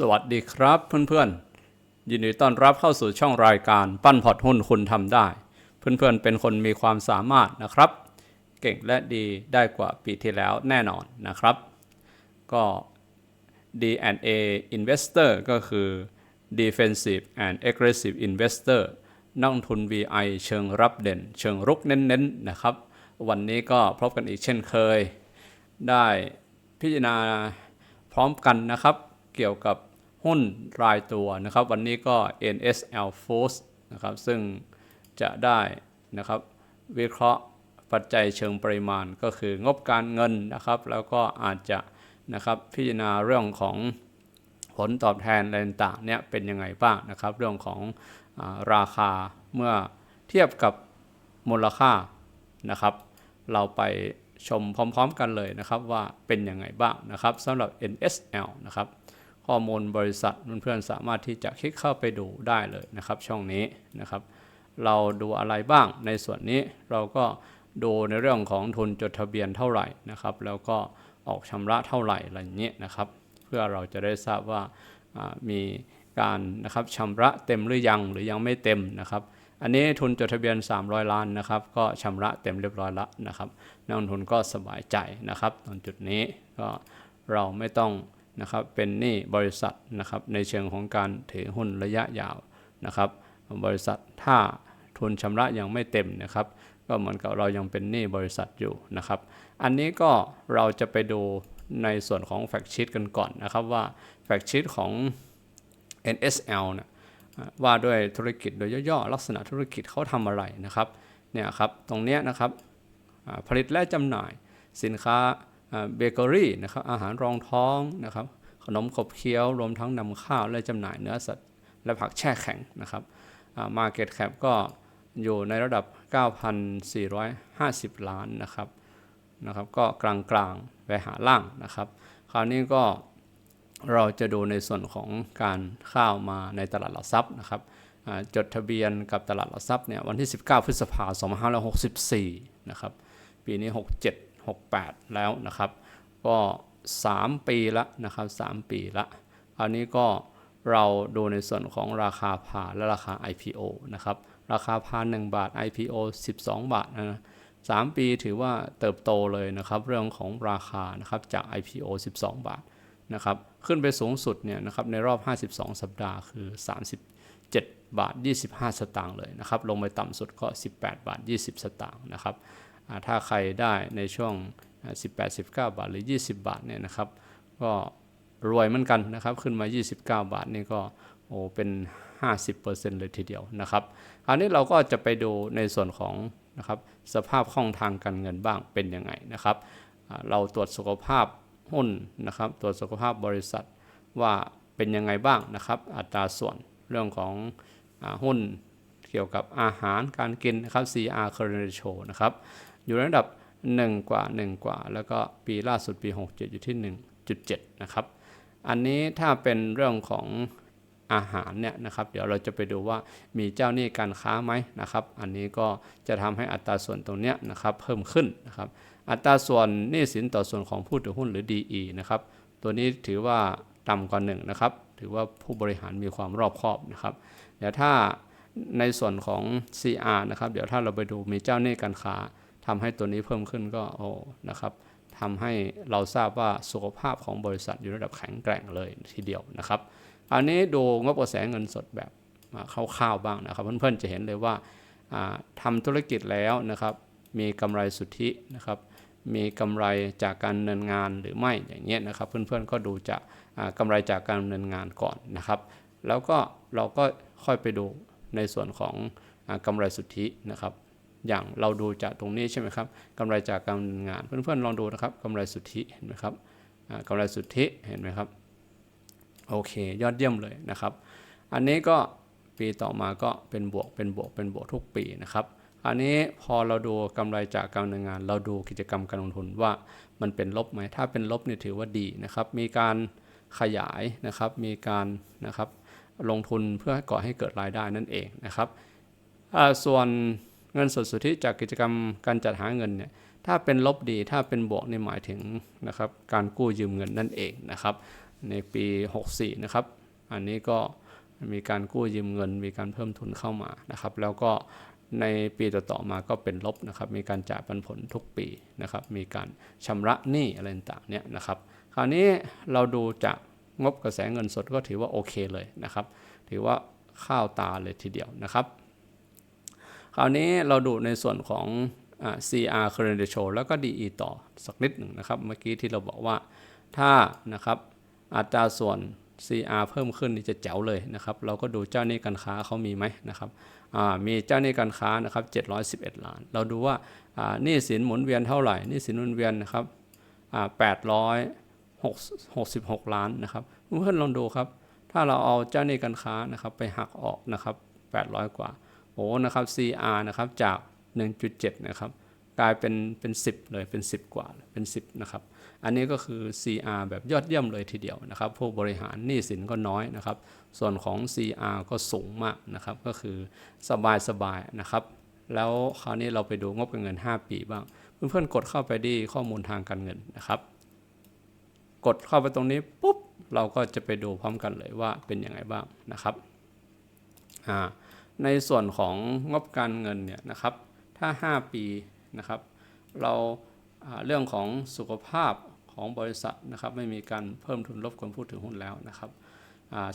สวัสดีครับเพื่อนๆ ยินดีต้อนรับเข้าสู่ช่องรายการปั้นพอร์ตหุ้นคุณทำได้ เพื่อนๆเป็นคนมีความสามารถนะครับ เก่งและดีได้กว่าปีที่แล้วแน่นอนนะครับ ก็ D&A Investor ก็คือ Defensive and Aggressive Investor นักทุน VI เชิงรับเด่น เชิงรุกเน้นๆนะครับ วันนี้ก็พบกันอีกเช่นเคย ได้พิจารณาพร้อมกันนะครับ เกี่ยวกับ หุ้นรายตัวนะครับ วันนี้ก็ NSL Foods นะครับ ซึ่งจะได้นะครับวิเคราะห์ปัจจัยเชิงปริมาณก็คืองบการเงินนะครับ แล้วก็อาจจะนะครับพิจารณาเรื่องของผลตอบแทนอะไรต่างเนี่ยเป็นยังไงบ้างนะครับ เรื่องของอาราคาเมื่อเทียบกับมูลค่านะครับ เราไปชมพร้อมๆกันเลยนะครับว่าเป็นยังไงบ้างนะครับสำหรับ NSL นะครับ ข้อมูลบริษัทเพื่อนๆสามารถที่จะคลิกเข้าไปดูได้เลยนะครับช่องนี้นะครับ เราดูอะไรบ้างในส่วนนี้เราก็ดูในเรื่องของทุนจดทะเบียนเท่าไหร่นะครับ แล้วก็ออกชำระเท่าไหร่อะไรเงี้ยนะครับ เพื่อเราจะได้ทราบว่ามีการนะครับชำระเต็มหรือยังหรือยังไม่เต็มนะครับ อันนี้ทุนจดทะเบียน 300 ล้านนะครับ ก็ชำระเต็มเรียบร้อยแล้วนะครับนักลงทุนก็สบายใจนะครับตรงจุดนี้ก็เราไม่ต้อง นะครับเป็นหนี้บริษัทนะครับในเชิงของการถือหุ้นระยะยาวนะครับ บริษัทถ้าทุนชำระยังไม่เต็มนะครับ ก็เหมือนกับเรายังเป็นหนี้บริษัทอยู่นะครับ อันนี้ก็เราจะไปดูในส่วนของแฟกชีตกันก่อนนะครับว่าแฟกชีตของ NSL นะอ่าว่าด้วยธุรกิจโดยย่อๆลักษณะธุรกิจเขาทำอะไรนะครับเนี่ยครับตรงเนี้ยนะครับผลิตและจำหน่ายสินค้า เบเกอรี่นะครับอาหารรองท้องนะครับขนมขบเคี้ยวรวมทั้งนำข้าวและจำหน่ายเนื้อสัตว์ และผักแช่แข็งนะครับมาเก็ตแคปก็อยู่ในระดับ 9,450 ล้านนะครับนะครับก็กลางๆไปหาล่างนะครับ คราวนี้ก็เราจะดูในส่วนของการข้าวมาในตลาดหลักทรัพย์นะครับจดทะเบียนกับตลาดหลักทรัพย์เนี่ยวันที่ 19 พฤษภาคม 2564 นะครับ ปีนี้ 67 68 แล้วนะครับ ก็ 3 ปีละนะครับ 3 ปีละคราวนี้ก็เราดูในส่วนของราคาพาและราคา IPO นะครับ ราคาพา1บาท IPO 12 บาทนะสามปีถือว่าเติบโตเลยนะครับ เรื่องของราคานะครับจาก IPO 12 บาทนะครับขึ้นไปสูงสุดเนี่ยนะครับในรอบ 52 สัปดาห์คือ 37 บาท 25 สตางค์เลยนะครับ ลงไปต่ำสุดก็ 18 บาท 20 สตางค์นะครับ ถ้าใครได้ในช่วง 18 19 บาทหรือ 20 บาทเนี่ยนะครับ ก็รวยเหมือนกันนะครับ ขึ้นมา 29 บาทนี่ก็โอ้เป็น 50%เลยทีเดียวนะครับคราวนี้เราก็จะไปดูในส่วนของนะครับสภาพคล่องทางการเงินบ้างเป็นยังไงนะครับเราตรวจสุขภาพหุ้นนะครับ ตรวจสุขภาพบริษัทว่าเป็นยังไงบ้างนะครับ อัตราส่วนเรื่องของอหุ้นเกี่ยวกับอาหารการกินนะครับ CR current ratio นะครับ อยู่ในระดับ 1 กว่า 1 กว่า แล้วก็ปีล่าสุดปี 67 อยู่ที่ 1.7 นะครับ อันนี้ถ้าเป็นเรื่องของอาหารเนี่ยนะครับ เดี๋ยวเราจะไปดูว่ามีเจ้าหนี้การค้าไหมนะครับ อันนี้ก็จะทำให้อัตราส่วนตรงเนี้ยนะครับเพิ่มขึ้นนะครับอัตราส่วนหนี้สินต่อส่วนของผู้ถือหุ้นหรือ DE นะครับตัวนี้ถือว่าต่ำกว่า1นะครับ ถือว่าผู้บริหารมีความรอบคอบนะครับ เดี๋ยวถ้าในส่วนของ CR นะครับ เดี๋ยวถ้าเราไปดูมีเจ้าหนี้การค้า ทำให้ตัวนี้เพิ่มขึ้นก็โอ้นะครับทำให้เราทราบว่าสุขภาพของบริษัทอยู่ระดับแข็งแกร่งเลยทีเดียวนะครับ อันนี้ดูงบกระแสเงินสดแบบคร่าวๆบ้างนะครับ เพื่อนๆจะเห็นเลยว่าทำาธุรกิจแล้วนะครับ มีกำไรสุทธินะครับ มีกำไรจากการดำเนินงานหรือไม่อย่างเงี้ยนะครับ เพื่อนๆก็ดูจากอ่ากำไรจากการดำเนินงานก่อนนะครับ แล้วก็เราก็ค่อยไปดูในส่วนของอากำไรสุทธินะครับ อย่างเราดูจากตรงนี้ใช่ไหมครับกำไรจากการดำเนินงานเพื่อนๆลองดูนะครับกำไรสุทธิเห็นไหมครับกำไรสุทธิเห็นไหมครับโอเค ยอดเยี่ยมเลยนะครับ อันนี้ก็ปีต่อมาก็เป็นบวกเป็นบวกเป็นบวกทุกปีนะครับ อันนี้พอเราดูกำไรจากการดำเนินงาน เราดูกิจกรรมการลงทุนว่ามันเป็นลบไหมถ้าเป็นลบเนี่ยถือว่าดีนะครับ มีการขยายนะครับ มีการนะครับลงทุนเพื่อก่อให้เกิดรายได้นั่นเองนะครับส่วน เงินสดสุทธิจากกิจกรรมการจัดหาเงินเนี่ยถ้าเป็นลบดีถ้าเป็นบวกนี่หมายถึงนะครับการกู้ยืมเงินนั่นเองนะครับ ในปี 64 นะครับ อันนี้ก็มีการกู้ยืมเงิน มีการเพิ่มทุนเข้ามานะครับ แล้วก็ในปีต่อๆมาก็เป็นลบนะครับ มีการจ่ายปันผลทุกปีนะครับ มีการชำระหนี้อะไรต่างๆเนี่ยนะครับ คราวนี้เราดูจากงบกระแสเงินสดก็ถือว่าโอเคเลยนะครับ ถือว่าข้าวตาเลยทีเดียวนะครับ คราวนี้เราดูในส่วนของอ CR current ratio แล้วก็ DE ต่อสักนิดหนึ่งนะครับ เมื่อกี้ที่เราบอกว่าถ้านะครับอัตราส่วน CR เพิ่มขึ้นนี่จะแจ๋วเลยนะครับ เราก็ดูเจ้าหนี้การค้าเขามีไหมนะครับมีเจ้าหนี้การค้านะครับ711 ล้าน เราดูว่าหนี้สินหมุนเวียนเท่าไหร่หนี้สินหมุนเวียนนะครับ866 ล้านนะครับเพื่อนลองดูครับ ถ้าเราเอาเจ้าหนี้การค้านะครับไปหักออกนะครับ800 กว่า โอ้นะครับ CR นะครับจาก 1.7 นะครับ กลายเป็นเป็น 10 เลยเป็น 10 กว่าเป็น 10 นะครับ อันนี้ก็คือ CR แบบยอดเยี่ยมเลยทีเดียวนะครับ ผู้บริหารหนี้สินก็น้อยนะครับ ส่วนของ CR ก็สูงมากนะครับ ก็คือสบายสบายๆนะครับ แล้วคราวนี้เราไปดูงบการเงิน 5 ปีบ้าง เพื่อนๆกดเข้าไปที่ข้อมูลทางการเงินนะครับ กดเข้าไปตรงนี้ปุ๊บเราก็จะไปดูพร้อมกันเลยว่าเป็นยังไงบ้างนะครับอ่า ในส่วนของงบการเงินเนี่ยนะครับ ถ้า 5 ปีนะครับ เราเรื่องของสุขภาพของบริษัทนะครับ ไม่มีการเพิ่มทุนลบคนพูดถึงหุ้นแล้วนะครับ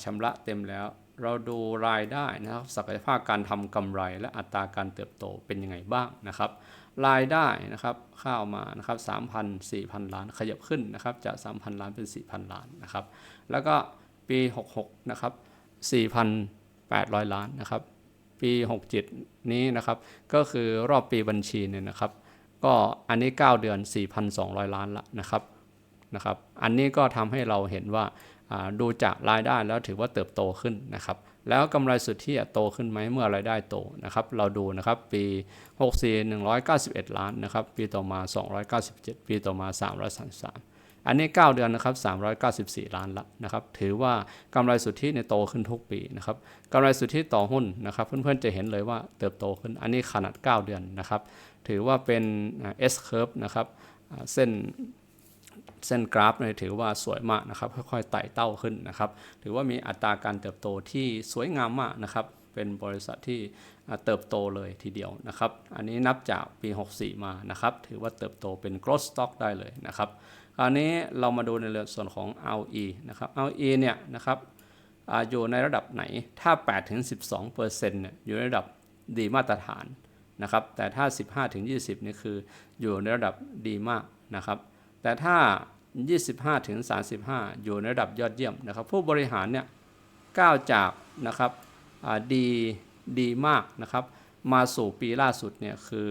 ชำระเต็มแล้ว เราดูรายได้นะครับศักยภาพการทำกำไร และอัตราการเติบโตเป็นยังไงบ้างนะครับ รายได้นะครับข้าวมานะครับ3,000 4,000 ล้านขยับขึ้นนะครับจาก 3,000 ล้านเป็น 4,000 ล้านนะครับ แล้วก็ปี 66 นะครับ 4,800 ล้านนะครับ ปี 67 นี้นะครับ ก็คือรอบปีบัญชีเนี่ยนะครับ ก็อันนี้ 9 เดือน 4,200 ล้านละนะครับนะครับ อันนี้ก็ทำให้เราเห็นว่าดูจากรายได้แล้วถือว่าเติบโตขึ้นนะครับ แล้วกำไรสุทธิโตขึ้นไหมเมื่อรายได้โตนะครับ เราดูนะครับปี 64 191 ล้านนะครับ ปีต่อมา 297 ปีต่อมา 333 อันนี้ 9 เดือนนะครับ 394 ล้านละนะครับถือว่ากำไรสุทธิเนี่ยโตขึ้นทุกปีนะครับกำไรสุทธิต่อหุ้นนะครับ เพื่อนๆจะเห็นเลยว่าเติบโตขึ้นอันนี้ขนาด 9 เดือนนะครับ ถือว่าเป็น S curve นะครับเส้นเส้นกราฟเนี่ยถือว่าสวยมากนะครับ ค่อยๆไต่เต้าขึ้นนะครับ ถือว่ามีอัตราการเติบโตที่สวยงามมากนะครับ เป็นบริษัทที่ เติบโตเลยทีเดียวนะครับ อันนี้นับจากปี 64 มานะครับ ถือว่าเติบโตเป็น growth stock ได้เลยนะครับ คราวนี้เรามาดูในเรื่องส่วนของ ROE นะครับ ROE เนี่ยนะครับออยู่ในระดับไหน ถ้า 8-12%เนี่ยอยู่ในระดับดีมาตรฐานนะครับ แต่ถ้า 15-20 นี่คืออยู่ในระดับดีมากนะครับ แต่ถ้า 25ถึง35 อยู่ในระดับยอดเยี่ยมนะครับ ผู้บริหารเนี่ยก้าวจากนะครับดี ดีมากนะครับ มาสู่ปีล่าสุดเนี่ยคือ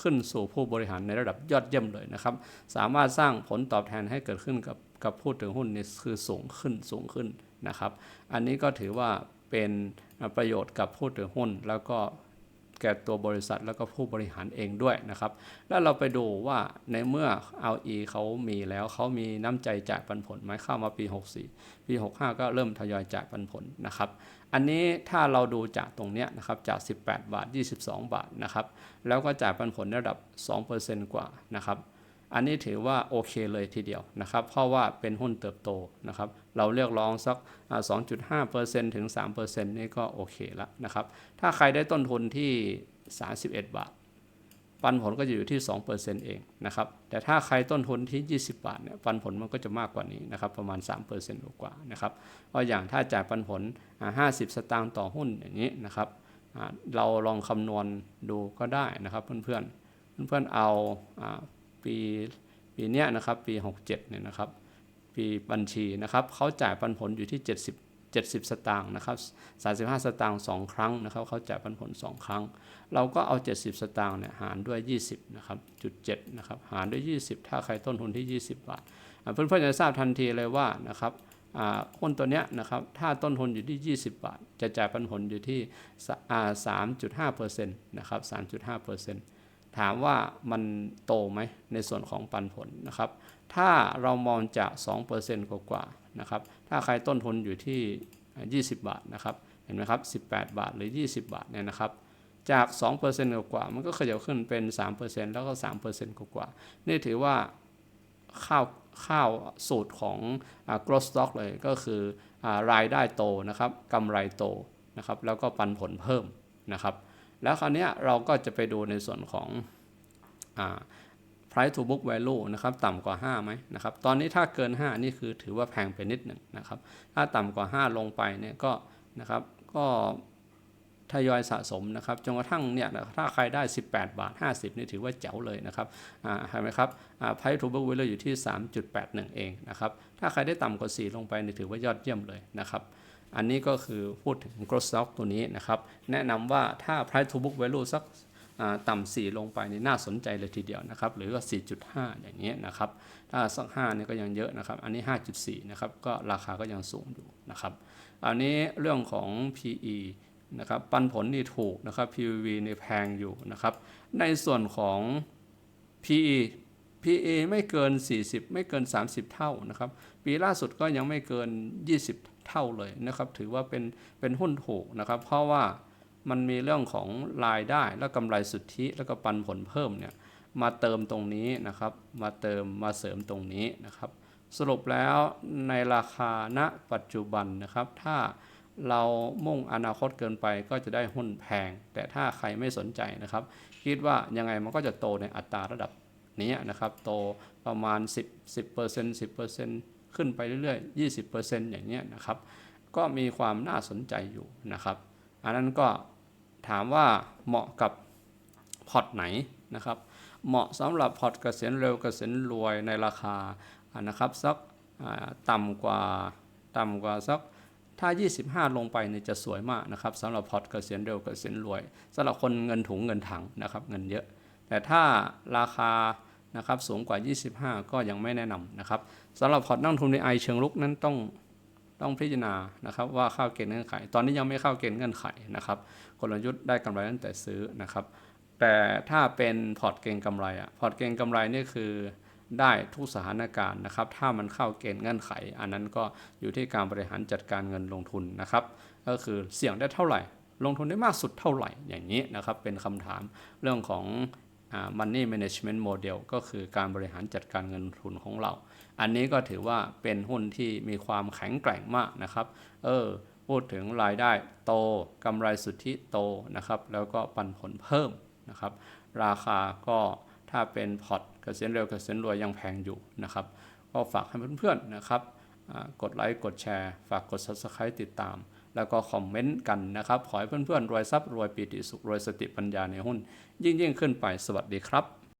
ขึ้นสู่ผู้บริหารในระดับยอดเยี่ยมเลยนะครับ สามารถสร้างผลตอบแทนให้เกิดขึ้นกับกับผู้ถือหุ้นเนี่ยคือสูงขึ้นสูงขึ้นนะครับ อันนี้ก็ถือว่าเป็นประโยชน์กับผู้ถือหุ้นแล้วก็ แก่ตัวบริษัทแล้วก็ผู้บริหารเองด้วยนะครับ แล้วเราไปดูว่าในเมื่อ LE เขามีแล้วเขามีน้ำใจจ่ายปันผลไหมเข้ามาปี 64 ปี 65 ก็เริ่มทยอยจ่ายปันผลนะครับ อันนี้ถ้าเราดูจากตรงเนี้ยนะครับจาก 18 บาท 22 บาทนะครับ แล้วก็จ่ายปันผลในระดับ 2%กว่านะครับ อันนี้ถือว่าโอเคเลยทีเดียวนะครับ เพราะว่าเป็นหุ้นเติบโตนะครับ เราเรียกร้องสักอ่า2.5%ถึง 3%นี่ก็โอเคแล้วนะครับ ถ้าใครได้ต้นทุนที่ 31 บาท ปันผลก็จะอยู่ที่ 2%เองนะครับ แต่ถ้าใครต้นทุนที่ 20 บาทเนี่ย ปันผลมันก็จะมากกว่านี้นะครับ ประมาณ 3%กว่านะครับเพราะอย่างถ้าจ่ายปันผลอ่า50 สตางค์ต่อหุ้นอย่างนี้นะครับเราลองคำนวณดูก็ได้นะครับเพื่อนๆ เพื่อนๆเอาอ่า ปีปีเนี้ยนะครับปี 67เนี่ยนะครับปีบัญชีนะครับเขาจ่ายปันผลอยู่ที่ 70 70 สตางค์นะครับ35 สตางค์2ครั้งนะครับเขาจ่ายปันผล 2 ครั้ง เราก็เอา 70 สตางค์เนี่ยหารด้วย 20นะครับจุด7นะครับหารด้วย 20 ถ้าใครต้นทุนที่ 20 บาทอ่าเพื่อนๆจะทราบทันทีเลยว่านะครับอ่าหุ้นตัวเนี้ยนะครับถ้าต้นทุนอยู่ที่ 20 บาท จะจ่ายปันผลอยู่ที่สอ่า3.5%นะครับ3.5% ถามว่ามันโตไหมในส่วนของปันผลนะครับ ถ้าเรามองจาก 2%กว่าๆนะครับ ถ้าใครต้นทุนอยู่ที่ 20 บาทนะครับ เห็นไหมครับ 18 บาทหรือ 20 บาทเนี่ยนะครับ จาก 2%กว่าๆมันก็ขยับขึ้นเป็น 3%แล้วก็ 3%กว่าๆนี่ถือว่าข้าวข้าวสูตรของ Growth stock เลยก็คืออรายได้โตนะครับกำไรโตนะครับ แล้วก็ปันผลเพิ่มนะครับ แล้วคราวนี้เราก็จะไปดูในส่วนของอ่า price to book value นะครับต่ำกว่า 5ไหมนะครับตอนนี้ถ้าเกิน 5 นี่คือถือว่าแพงไปนิดหนึ่งนะครับถ้าต่ำกว่า 5 ลงไปเนี่ยก็นะครับก็ทยอยสะสมนะครับจนกระทั่งเนี่ยถ้าใครได้ 18 บาท 50 นี่ถือว่าเจ๋วเลยนะครับอ่าเห็นไหมครับอ่า price to book value อยู่ที่ 3.81 เองนะครับถ้าใครได้ต่ำกว่า 4 ลงไปนี่ถือว่ายอดเยี่ยมเลยนะครับ อันนี้ก็คือพูดถึง growth stock ตัวนี้นะครับ แนะนำว่าถ้า price to book value สักอ่าต่ำ4ลงไปนี่น่าสนใจเลยทีเดียวนะครับ หรือว่า 4.5 อย่างเงี้ยนะครับ ถ้าสัก5เนี่ยก็ยังเยอะนะครับ อันนี้ 5.4 นะครับ ก็ราคาก็ยังสูงอยู่นะครับ อันนี้เรื่องของ PE นะครับ ปันผลนี่ถูกนะครับ PVV นี่แพงอยู่นะครับ ในส่วนของ PE PE ไม่เกิน 40 ไม่เกิน 30 เท่านะครับ ปีล่าสุดก็ยังไม่เกิน 20 เท่าเลยนะครับถือว่าเป็นเป็นหุ้นถูกนะครับ เพราะว่ามันมีเรื่องของรายได้และกำไรสุทธิแล้วก็ปันผลเพิ่มเนี่ยมาเติมตรงนี้นะครับ มาเติมมาเสริมตรงนี้นะครับ สรุปแล้วในราคาณปัจจุบันนะครับ ถ้าเรามุ่งอนาคตเกินไปก็จะได้หุ้นแพง แต่ถ้าใครไม่สนใจนะครับ คิดว่ายังไงมันก็จะโตในอัตราระดับนี้นะครับ โตประมาณ 10 10% 10% ขึ้นไปเรื่อยๆ 20%อย่างเนี้ยนะครับ ก็มีความน่าสนใจอยู่นะครับ อันนั้นก็ถามว่าเหมาะกับพอร์ตไหนนะครับ เหมาะสำหรับพอร์ตเกษียณเร็วเกษียณรวยในราคานะครับสักต่ำกว่าต่ำกว่าสักถ้า 25 ลงไปเนี่ยจะสวยมากนะครับสำหรับพอร์ตเกษียณเร็วเกษียณรวยสำหรับคนเงินถุงเงินถังนะครับเงินเยอะ แต่ถ้าราคานะครับสูงกว่า 25 ก็ยังไม่แนะนำนะครับ สำหรับพอร์ตนักลงทุนในไอเชิงลุกนั้นต้องต้องพิจารณานะครับว่าเข้าเกณฑ์เงื่อนไข ตอนนี้ยังไม่เข้าเกณฑ์เงื่อนไขนะครับกลยุทธ์ได้กำไรตั้งแต่ซื้อนะครับ แต่ถ้าเป็นพอร์ตเก็งกำไรอะพอร์ตเก็งกำไรนี่คือได้ทุกสถานการณ์นะครับ ถ้ามันเข้าเกณฑ์เงื่อนไข อันนั้นก็อยู่ที่การบริหารจัดการเงินลงทุนนะครับ ก็คือเสี่ยงได้เท่าไหร่ ลงทุนได้มากสุดเท่าไหร่อย่างนี้นะครับ เป็นคำถามเรื่องของ money management model ก็คือการบริหารจัดการเงินทุนของเรา อันนี้ก็ถือว่าเป็นหุ้นที่มีความแข็งแกร่งมากนะครับ เออ พูดถึงรายได้โตกำไรสุทธิโตนะครับ แล้วก็ปันผลเพิ่มนะครับ ราคาก็ถ้าเป็นพอร์ตเกษียณเร็วเกษียณรวยยังแพงอยู่นะครับ ก็ฝากให้เพื่อนๆนะครับ กดไลค์ กดแชร์ ฝากกด subscribe ติดตาม แล้วก็คอมเมนต์กันนะครับ ขอให้เพื่อนๆ รวยทรัพย์รวยปีติสุขรวยสติปัญญาในหุ้น ยิ่งๆ ขึ้นไป สวัสดีครับ